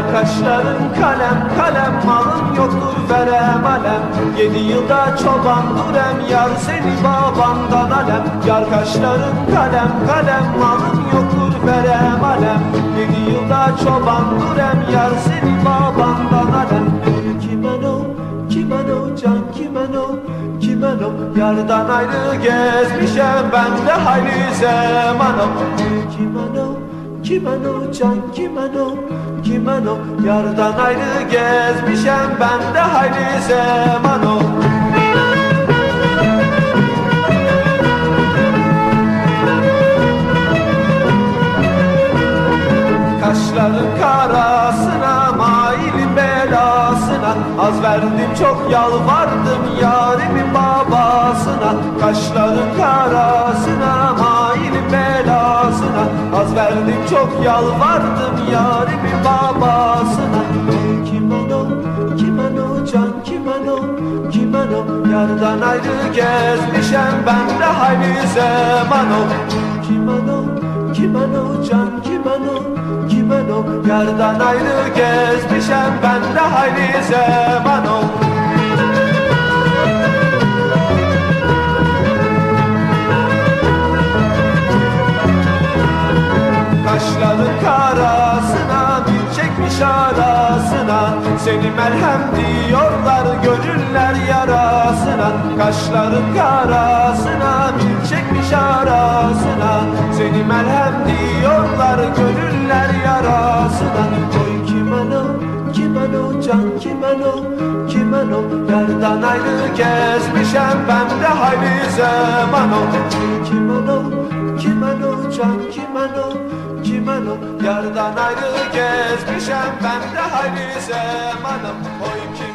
Kara kalem kalem Malım yoktur verem alem. Yedi yılda çoban durem Yar seni babamdan alem. Yar kalem kalem Malım yoktur verem alem. Yedi yılda çoban durem Yar seni babamdan alem. Kimen o, kimen o, can kimen o Kimen o, yardan ayrı gezmişem Ben de hayli zemanom Kimen o, kimen o, can kimen o? Kimen o, yardan ayrı gezmişem ben de hayli zaman o Kaşların karasına, mailin belasına Az verdim çok yalvardım yarimin babasına. Kaşların karasına, çok yalvardım yarimin babasına. Kimen o, kimen o, can kimen o, kimen o Yardan ayrı gezmişem ben de hayli zaman o Kimen o, kimen o, can kimen o, kimen o Yardan ayrı gezmişem ben de hayli zaman Kaşların karasına bir çekmiş arasına. Seni merhem diyorlar gönüller yarasına. Kaşların karasına bir çekmiş arasına. Seni merhem diyorlar gönüller yarasına. Oy kimen o, kimen o, can kimen o, kimen o Yerden ayrı gezmişem ben de hayli zaman o. Kimen o, kimen o, can kimen o, o Yardan ayrı gezmişem ben de hayli zamanım Oy kimen